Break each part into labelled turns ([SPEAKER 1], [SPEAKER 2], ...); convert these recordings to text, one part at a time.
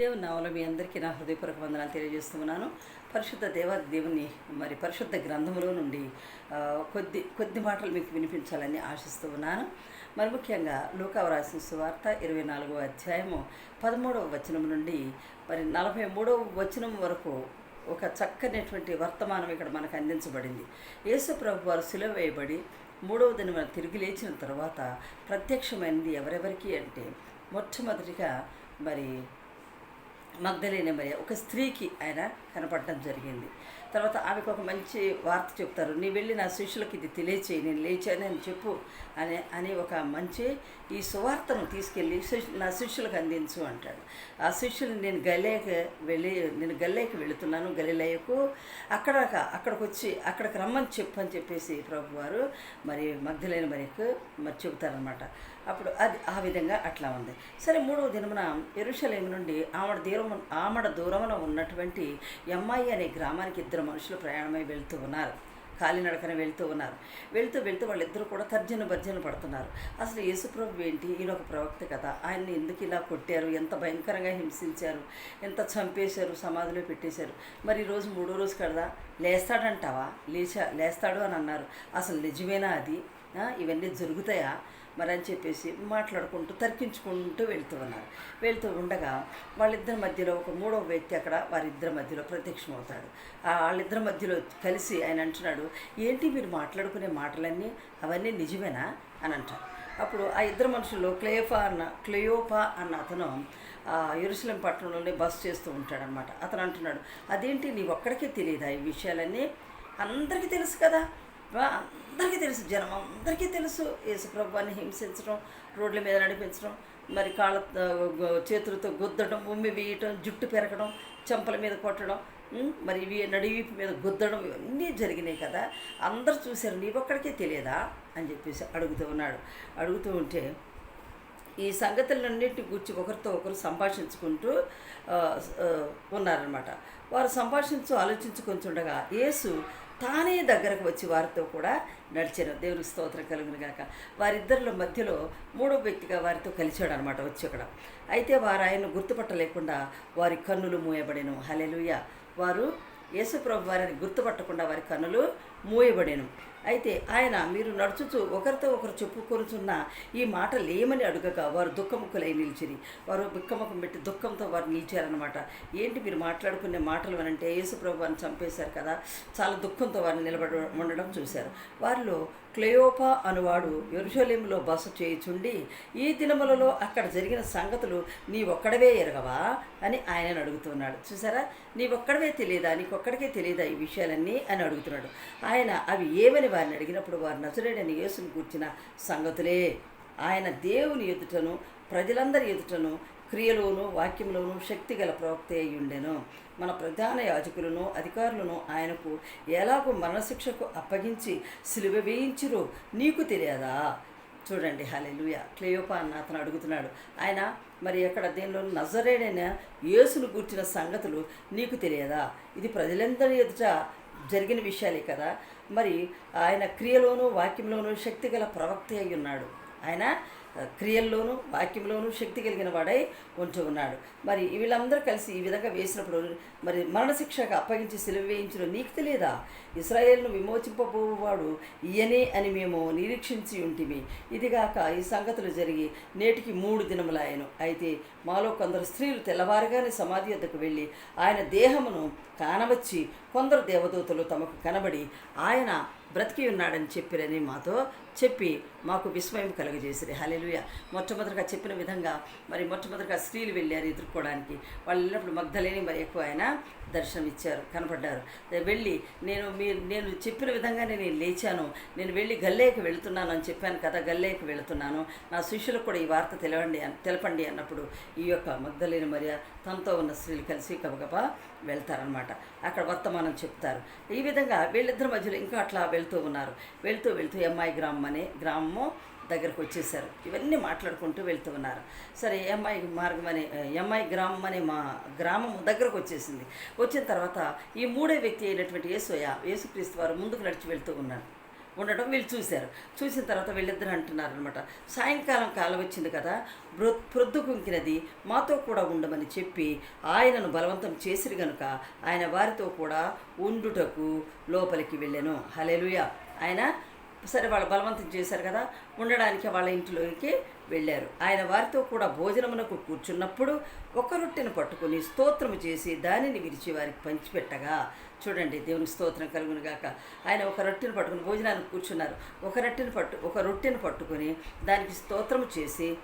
[SPEAKER 1] దేవుని నావలో మీ అందరికీ నా హృదయపూర్వక వందనాలు తెలియజేస్తున్నాను. పరిశుద్ధ దేవ దేవుని మరి పరిశుద్ధ గ్రంథములో నుండి కొద్ది కొద్ది మాటలు మీకు వినిపించాలని ఆశిస్తూ ఉన్నాను. మరి ముఖ్యంగా లూకా వ్రాసిన సువార్త ఇరవై నాలుగవ అధ్యాయము పదమూడవ వచనం నుండి మరి నలభై మూడవ వచనం వరకు ఒక చక్కనటువంటి వర్తమానం ఇక్కడ మనకు అందించబడింది. యేసు ప్రభు వారు సులువ వేయబడి మూడవ దిన తిరిగి లేచిన తర్వాత ప్రత్యక్షమైనది ఎవరెవరికి అంటే మొట్టమొదటిగా మరి మగ్ధలేన మరి ఒక స్త్రీకి ఆయన కనపడటం జరిగింది. తర్వాత ఆమెకు ఒక మంచి వార్త చెప్తారు. నీ వెళ్ళి నా శిష్యులకి ఇది తెలియచేయి నేను లేచాను అని చెప్పు అని అని ఒక మంచి ఈ సువార్తను తీసుకెళ్ళి నా శిష్యులకు అందించు అంటాడు. ఆ శిష్యులు నేను గల్లేకి వెళ్ళి నేను గల్లేకి వెళుతున్నాను గలిలయకు అక్కడ అక్కడికి వచ్చి అక్కడికి రమ్మని చెప్పు అని చెప్పేసి ప్రభు వారు మరి మగ్ధలేని మరికి మరి చెబుతారనమాట అప్పుడు అది ఆ విధంగా అట్లా ఉంది. సరే మూడవ దినమున ఎరుషలేము నుండి ఆమడ దూరం ఆమడ దూరమున ఉన్నటువంటి ఎమ్మాయి అనే గ్రామానికి ఇద్దరు మనుషులు ప్రయాణమై వెళ్తూ ఉన్నారు. కాలినడకన వెళ్తూ ఉన్నారు. వెళ్తూ వెళ్తూ వాళ్ళిద్దరూ కూడా తర్జన భర్జన పడుతున్నారు. అసలు యేసుప్రభు ఏంటి? ఈయన ఒక ప్రవక్త కదా. ఆయన్ని ఎందుకు ఇలా కొట్టారు? ఎంత భయంకరంగా హింసించారు? ఎంత చంపేశారు? సమాధిలో పెట్టేశారు? మరి ఈరోజు మూడో రోజు కదా. లేస్తాడంటావా? లేచా లేస్తాడు అని అన్నారు. అసలు నిజమేనా అది? ఇవన్నీ జరుగుతాయా? మరి అని చెప్పేసి మాట్లాడుకుంటూ తర్కించుకుంటూ వెళ్తూ ఉన్నారు. వెళ్తూ ఉండగా వాళ్ళిద్దరి మధ్యలో ఒక మూడవ వ్యక్తి అక్కడ వారిద్దరి మధ్యలో ప్రత్యక్షమవుతాడు. వాళ్ళిద్దరి మధ్యలో కలిసి ఆయన అంటున్నాడు ఏంటి మీరు మాట్లాడుకునే మాటలన్నీ? అవన్నీ నిజమేనా? అని అంటారు. అప్పుడు ఆ ఇద్దరు మనుషుల్లో క్లేఫా అన్న క్లియోపా అన్న అతను ఆ పట్టణంలోనే బస్ చేస్తూ ఉంటాడనమాట అతను అంటున్నాడు అదేంటి నీ ఒక్కడికే తెలియదా ఈ విషయాలన్నీ? అందరికీ తెలుసు కదా. వా, అందరికీ తెలుసు జనం అందరికీ తెలుసు యేసుప్రభువాన్ని హింసించడం రోడ్ల మీద నడిపించడం మరి కాళ్ళ చేతులతో గుద్దడం ఉమ్మి వేయటం జుట్టు పెరగడం చెంపల మీద కొట్టడం మరి ఇవి నడివీపు మీద గుద్దడం ఇవన్నీ జరిగినాయి కదా. అందరు చూశారు నీ ఒక్కడికే తెలియదా? అని చెప్పేసి అడుగుతూ ఉన్నాడు. అడుగుతూ ఉంటే ఈ సంగతులన్నింటి గురించి ఒకరితో ఒకరు సంభాషించుకుంటూ ఉన్నారనమాట వారు సంభాషించు ఆలోచించుకుంటుండగా యేసు తానే దగ్గరకు వచ్చి వారితో కూడా నడిచాను దేవుని స్తోత్రం కలుగును గాక. వారిద్దరిలో మధ్యలో మూడో వ్యక్తిగా వారితో కలిశాడు అనమాట వచ్చి అక్కడ. అయితే వారు ఆయన గుర్తుపట్టలేకుండా వారి కన్నులు మూయబడెను. హలెలుయ వారు యేసుప్రభు వారిని గుర్తుపట్టకుండా వారి కన్నులు మూయబడెను. అయితే ఆయన మీరు నడుచుచు ఒకరితో ఒకరు చెప్పుకొనుచున్న ఈ మాటలు ఏమని అడుగగా? వారు దుఃఖముఖులై నిలిచిరి. వారు దుఃఖముఖం పెట్టి దుఃఖంతో వారు నిలిచారనమాట ఏంటి మీరు మాట్లాడుకునే మాటలు అని అంటే యేసుప్రభు అని చంపేశారు కదా? చాలా దుఃఖంతో వారిని నిలబడ ఉండడం చూశారు. వారిలో క్లయోపా అనువాడు ఎరుషలేములో బస చేయుచుండి ఈ దినములలో అక్కడ జరిగిన సంగతులు నీ ఒక్కడవే ఎరగవా? అని ఆయన అడుగుతున్నాడు. చూసారా నీ ఒక్కడవే తెలియదా నీకొక్కడికే తెలియదా ఈ విషయాలన్నీ? అని అడుగుతున్నాడు. ఆయన అవి ఏమని వారిని అడిగినప్పుడు వారు నజరేడని యేసుని కూర్చిన సంగతులే. ఆయన దేవుని ఎదుటను ప్రజలందరి ఎదుటను క్రియలోను వాక్యంలోను శక్తి గల ప్రవక్త అయి ఉండెను. మన ప్రధాన యాజకులను అధికారులను ఆయనకు ఎలాగో మరణశిక్షకు అప్పగించి సిలువ వేయించిరో నీకు తెలియదా? చూడండి హలెలుయ క్లేయోపా అన్న అతను అడుగుతున్నాడు. ఆయన మరి ఎక్కడ దీనిలో నజరేడైన యేసును కూర్చిన సంగతులు నీకు తెలియదా? ఇది ప్రజలందరి ఎదుట జరిగిన విషయాలే కదా. మరి ఆయన క్రియలోను వాక్యంలోను శక్తి గల ప్రవక్త అయి ఉన్నాడు ఆయన క్రియల్లోనూ వాక్యంలోనూ శక్తి కలిగిన వాడై ఉంటూ ఉన్నాడు. మరి వీళ్ళందరూ కలిసి ఈ విధంగా వేసినప్పుడు మరి మరణశిక్షగా అప్పగించి సెలవు వేయించడం నీకు తెలియదా? ఇస్రాయేల్ను విమోచింపబోవాడు ఈయనే అని మేము నిరీక్షించి ఉంటిమి. ఇదిగాక ఈ సంగతులు జరిగి నేటికి మూడు దినములాయను అయితే మాలో కొందరు స్త్రీలు తెల్లవారుగానే సమాధి వద్దకు వెళ్ళి ఆయన దేహమును కానవచ్చి కొందరు దేవదూతలు తమకు కనబడి ఆయన బ్రతికి ఉన్నాడని చెప్పిరని మాతో చెప్పి మాకు విస్మయం కలుగజేసిరి. హలెలుయ మొట్టమొదటిగా చెప్పిన విధంగా మరి మొట్టమొదటిగా స్త్రీలు వెళ్ళారు ఎదుర్కోవడానికి. వాళ్ళు వెళ్ళినప్పుడు మగ్ధలేని మరి ఎక్కువ ఆయన దర్శనం ఇచ్చారు కనపడ్డారు వెళ్ళి నేను మీ నేను చెప్పిన విధంగానే నేను లేచాను. నేను వెళ్ళి గల్లేకి వెళుతున్నాను అని చెప్పాను కదా గల్లేకి వెళుతున్నాను. నా శిష్యులకు కూడా ఈ వార్త తెలవండి అని తెలపండి అన్నప్పుడు ఈ యొక్క మగ్ధలేని మరియ తనతో ఉన్న స్త్రీలు కలిసి గబగబా వెళ్తారనమాట అక్కడ వర్తమానం చెప్తారు. ఈ విధంగా వీళ్ళిద్దరి మధ్యలో ఇంకా అట్లా వెళ్తూ ఉన్నారు. వెళ్తూ వెళ్తూ ఎంఐ గ్రామం అనే గ్రామము దగ్గరకు వచ్చేసారు. ఇవన్నీ మాట్లాడుకుంటూ వెళ్తూ ఉన్నారు. సరే ఎంఐ మార్గం అనే ఎంఐ గ్రామం అనే మా గ్రామం దగ్గరకు వచ్చేసింది. వచ్చిన తర్వాత ఈ మూడే వ్యక్తి అయినటువంటి యేసోయ యేసుక్రీస్తు వారు ముందుకు నడిచి వెళ్తూ ఉన్నారు. ఉండటం వీళ్ళు చూశారు. చూసిన తర్వాత వీళ్ళిద్దరు అంటున్నారు అనమాట సాయంకాలం కాలం వచ్చింది కదా ప్రొ ప్రొద్దు కుంకినది మాతో కూడా ఉండమని చెప్పి ఆయనను బలవంతం చేసిరు గనుక ఆయన వారితో కూడా ఉండుటకు లోపలికి వెళ్ళాను. హలెలుయ ఆయన సరే వాళ్ళు బలవంతం చేశారు కదా ఉండడానికి వాళ్ళ ఇంటిలోకి వెళ్ళారు. ఆయన వారితో కూడా భోజనమునకు కూర్చున్నప్పుడు ఒక రొట్టెను పట్టుకొని స్తోత్రము చేసి దానిని విరిచి వారికి పంచిపెట్టగా చూడండి దేవుని స్తోత్రం కలుగును గాక ఆయన ఒక రొట్టెను పట్టుకుని భోజనానికి కూర్చున్నారు. ఒక రొట్టెను పట్టు ఒక రొట్టెను పట్టుకొని దానికి స్తోత్రము చేసి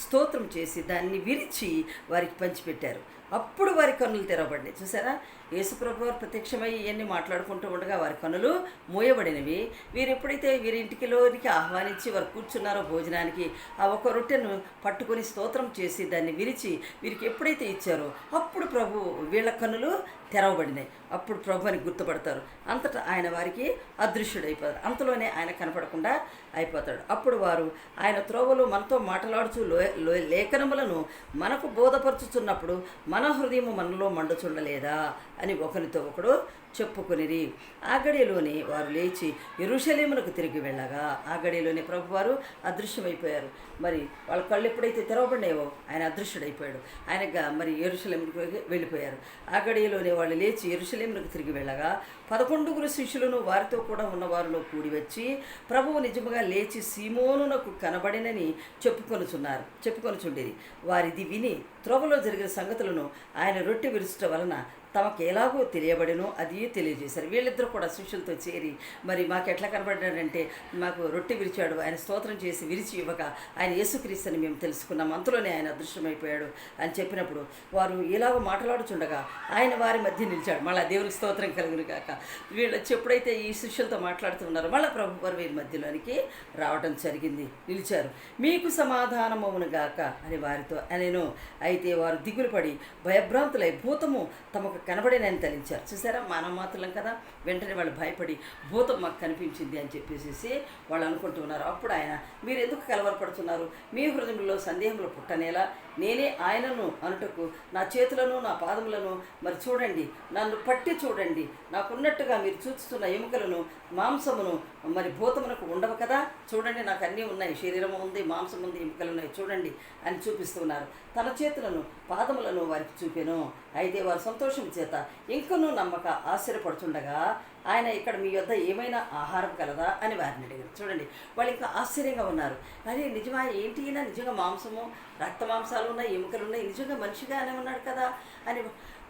[SPEAKER 1] స్తోత్రం చేసి దాన్ని విరిచి వారికి పంచిపెట్టారు. అప్పుడు వారి కన్నులు తెరవబడినవి చూసారా యేసుప్రభు వారు ప్రత్యక్షమై ఇవన్నీ మాట్లాడుకుంటూ ఉండగా వారి కన్నులు మూయబడినవి. వీరు ఎప్పుడైతే వీరి ఇంటికి లోనికి ఆహ్వానించి వారు కూర్చున్నారో భోజనానికి ఆ ఒక రొట్టెను పట్టుకొని స్తోత్రం చేసి దాన్ని విరిచి వీరికి ఎప్పుడైతే ఇచ్చారో అప్పుడు ప్రభు వీళ్ళ కన్నులు తెరవబడినాయి. అప్పుడు ప్రభు అని గుర్తుపడతారు. అంతటా ఆయన వారికి అదృశ్యుడైపోతారు. అంతలోనే ఆయన కనపడకుండా అయిపోతాడు. అప్పుడు వారు ఆయన త్రోవలు మనతో మాట్లాడుచు లో- లేఖనములను మనకు బోధపరచుచున్నప్పుడు మన హృదయము మనలో మండుచుండలేదా అని ఒకరితో ఒకడు చెప్పుకొనిరి. ఆగడిలోనే వారు లేచి ఎరుషలేమునకు తిరిగి వెళ్ళగా. ఆగడిలోనే గడియలోనే ప్రభువారు అదృశ్యమైపోయారు. మరి వాళ్ళ కళ్ళు ఎప్పుడైతే తెరవబడినాయో ఆయన అదృశ్యుడైపోయాడు. ఆయన మరి ఎరుషలేమునికి వెళ్ళిపోయారు. ఆగడిలోనే వాళ్ళు లేచి ఎరుషలేమునకు తిరిగి వెళ్ళగా. పదకొండుగురు శిష్యులను వారితో కూడా ఉన్న వారిలో కూడి వచ్చి ప్రభువు నిజముగా లేచి సీమోనునకు కనబడినని చెప్పుకొనుచున్నారు. చెప్పుకొనుచుండేది వారిది విని త్రోవలో జరిగిన సంగతులను ఆయన రొట్టె విరుచుట వలన తమకు ఎలాగో తెలియబడినో అది తెలియజేశారు. వీళ్ళిద్దరూ కూడా శిష్యులతో చేరి మరి మాకు ఎట్లా కనబడ్డాడంటే మాకు రొట్టె విరిచాడు ఆయన స్తోత్రం చేసి విరిచి ఇవ్వక ఆయన యేసుక్రీస్తుని మేము తెలుసుకున్నాం. అంతలోనే ఆయన అదృశ్యమైపోయాడు. అని చెప్పినప్పుడు వారు ఇలాగ మాట్లాడుచుండగా ఆయన వారి మధ్య నిలిచాడు. మళ్ళీ దేవునికి స్తోత్రం కలుగును కాక వీళ్ళు ఎప్పుడైతే ఈ శిష్యులతో మాట్లాడుతున్నారో మళ్ళీ ప్రభు వారు వీరి మధ్యలోనికి రావడం జరిగింది. నిలిచారు. మీకు సమాధానమవును గాక అని వారితో అనేను అయితే వారు దిగులు పడి భయభ్రాంతులై భూతము తమకు కనబడినని తలించారు. చూసారా? మానవ మాత్రం కదా? వెంటనే వాళ్ళు భయపడి భూతం మాకు కనిపించింది అని చెప్పేసి వాళ్ళు అనుకుంటున్నారు అప్పుడు ఆయన మీరు ఎందుకు కలవరపడుతున్నారు? మీ హృదయంలో సందేహములు పుట్టనేలా నేనే ఆయనను అనుటకు నా చేతులను నా పాదములను మరి చూడండి నన్ను పట్టి చూడండి. నాకున్నట్టుగా మీరు చూస్తున్న ఎముకలను మాంసమును మరి భూతమునకు ఉండవు కదా? చూడండి నాకు అన్నీ ఉన్నాయి. శరీరము ఉంది మాంసం ఉంది ఎముకలు ఉన్నాయి. చూడండి అని చూపిస్తున్నారు తన చేతులను పాదములను వారికి చూపెను. అయితే వారు సంతోషం చేత ఇంకనూ నమ్మక ఆశ్చర్యపడుతుండగా ఆయన ఇక్కడ మీ వద్ద ఏమైనా ఆహారం కలదా అని వారిని అడిగారు. చూడండి వాళ్ళు ఇంకా ఆశ్చర్యంగా ఉన్నారు. అరే నిజమా? ఏంటి ఈయన? నిజంగా మాంసము రక్త మాంసాలు ఉన్నాయి ఎముకలు ఉన్నాయి నిజంగా మనిషిగానే ఉన్నాడు కదా? అని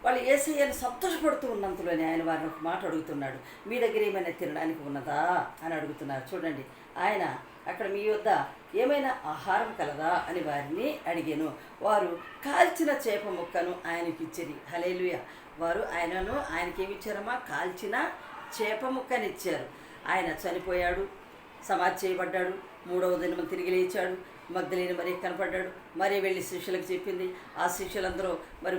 [SPEAKER 1] వాళ్ళు ఏసయ్యని సంతోషపడుతూ ఉన్నంతలోనే ఆయన వారిని ఒక మాట అడుగుతున్నాడు. మీ దగ్గర ఏమైనా తినడానికి ఉన్నదా? అని అడుగుతున్నారు. చూడండి ఆయన అక్కడ మీ వద్ద ఏమైనా ఆహారం కలదా? అని వారిని అడిగాను. వారు కాల్చిన చేప ముక్కను ఆయనకి ఇచ్చిరి హలేలుయ వారు ఆయనను ఆయనకి ఏమి ఇచ్చారమ్మా కాల్చిన చేప ముక్కని ఇచ్చారు. ఆయన చనిపోయాడు సమాధి చేయబడ్డాడు మూడవ దినం తిరిగి లేచాడు మగ్ధులేని మరి కనపడ్డాడు. మరీ వెళ్ళి శిష్యులకు చెప్పింది. ఆ శిష్యులందరూ మరి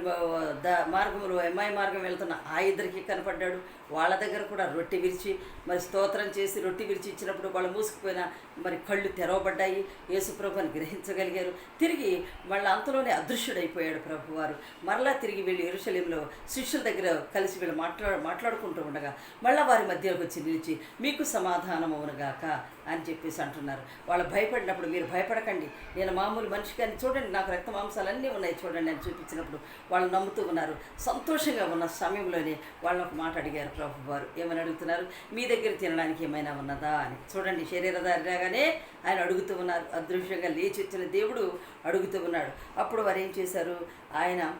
[SPEAKER 1] ద మార్గంలో ఎంఐ మార్గం వెళ్తున్న ఆ ఇద్దరికి కనపడ్డాడు. వాళ్ళ దగ్గర కూడా రొట్టె విరిచి మరి స్తోత్రం చేసి రొట్టె విరిచి ఇచ్చినప్పుడు వాళ్ళు మూసుకుపోయిన మరి కళ్ళు తెరవబడ్డాయి. యేసుప్రభుని గ్రహించగలిగారు. తిరిగి వాళ్ళ అంతలోనే అదృశ్యుడైపోయాడు ప్రభువారు. మరలా తిరిగి వెళ్ళి ఎరుషలేంలో శిష్యుల దగ్గర కలిసి వీళ్ళు మాట్లాడు మాట్లాడుకుంటూ ఉండగా మళ్ళా వారి మధ్యలోకి వచ్చి నిలిచి మీకు సమాధానం అవునుగాక అని చెప్పేసి అంటున్నారు. వాళ్ళు భయపడినప్పుడు మీరు భయపడకండి. నేను మామూలు మనిషి కానీ చూడండి. నాకు రక్త మాంసాలన్నీ ఉన్నాయి చూడండి అని చూపించినప్పుడు వాళ్ళు నమ్ముతూ ఉన్నారు. సంతోషంగా ఉన్న సమయంలోనే వాళ్ళని ఒక మాట అడిగారు. ప్రభు వారు ఏమని అడుగుతున్నారు? మీ దగ్గర తినడానికి ఏమైనా ఉన్నదా అని. చూడండి శరీరధారిగానే ఆయన అడుగుతూ ఉన్నారు. అదృశ్యంగా లేచి వచ్చిన దేవుడు అడుగుతూ ఉన్నాడు. అప్పుడు వారు ఏం చేశారు? ఆయన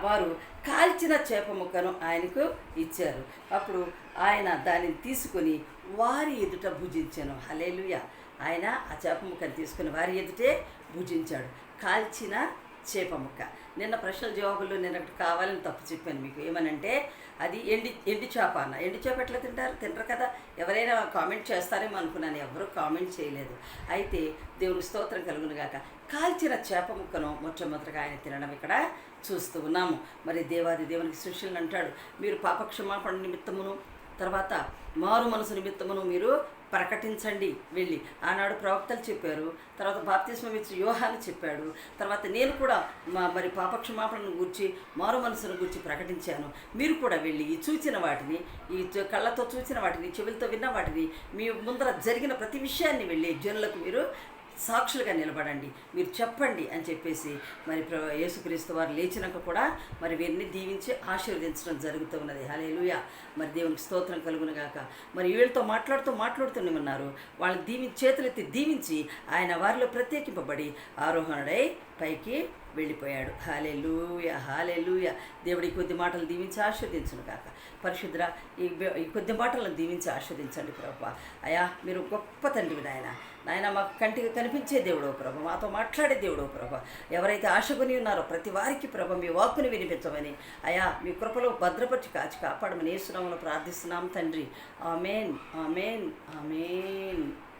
[SPEAKER 1] వారు కాల్చిన చేప ముక్కను ఆయనకు ఇచ్చారు. అప్పుడు ఆయన దానిని తీసుకొని వారి ఎదుట భుజించాను. హలేలుయ ఆయన ఆ చేప ముక్కను తీసుకుని వారి ఎదుటే భుజించాడు. కాల్చిన చేప ముక్క. నిన్న ప్రశ్నల జవాబుల్లో నేను ఒకటి కావాలని తప్పు చెప్పాను మీకు. ఏమనంటే అది ఎండి ఎండి చేప అన్న. ఎండి చేప ఎట్లా తింటారు? తినరు కదా? ఎవరైనా కామెంట్ చేస్తారేమో అనుకున్నాను. ఎవరు కామెంట్ చేయలేదు. అయితే దేవుని స్తోత్రం కలుగునుగాక కాల్చిన చేప ముక్కను మొట్టమొదటిగా ఆయన తినడం ఇక్కడ చూస్తూ ఉన్నాము. మరి దేవాది దేవునికి శిష్యులను అంటాడు మీరు పాపక్షమాపణ నిమిత్తమును తర్వాత మారు మనసు నిమిత్తమును మీరు ప్రకటించండి వెళ్ళి. ఆనాడు ప్రవక్తలు చెప్పారు తర్వాత బాప్తిస్మం ఇచ్చి చెప్పాడు తర్వాత నేను కూడా మా మరి పాపక్షమాపణను గురించి మారు మనసును గురించి ప్రకటించాను. మీరు కూడా వెళ్ళి ఈ చూచిన వాటిని ఈ కళ్ళతో చూసిన వాటిని చెవులతో విన్న వాటిని మీ ముందర జరిగిన ప్రతి విషయాన్ని వెళ్ళి జనులకు మీరు సాక్షులుగా నిలబడండి. మీరు చెప్పండి అని చెప్పేసి మరి ప్ర- యేసుక్రీస్తు వారు లేచినాక కూడా మరి వీరిని దీవించి ఆశీర్వదించడం జరుగుతూ ఉన్నది. హలేలుయ మరి దేవునికి స్తోత్రం కలుగునుగాక మరి వీళ్ళతో మాట్లాడుతూ మాట్లాడుతూనే ఉన్నారు. వాళ్ళని దీవించి చేతులెత్తి దీవించి ఆయన వారిలో ప్రత్యేకింపబడి ఆరోహణుడై పైకి వెళ్ళిపోయాడు. హాలెలూయ హాలెలూయ దేవుడి ఈ కొద్ది మాటలు దీవించి ఆస్వాదించును కాక పరిశుద్ర ఈ ఈ కొద్ది మాటలను దీవించి ఆస్వాదించండి ప్రభా. అయా మీరు గొప్ప తండ్రి నాయన. నాయన మాకు కంటికి కనిపించే దేవుడో ప్రభ. మాతో మాట్లాడే దేవుడో ప్రభ. ఎవరైతే ఆశకుని ఉన్నారో ప్రతి వారికి ప్రభ మీ వాక్కుని వినిపించమని. అయా మీ కృపలో భద్రపరిచి కాచి కాపాడమని ఏసునామను ప్రార్థిస్తున్నాం తండ్రి. Amen amen amen.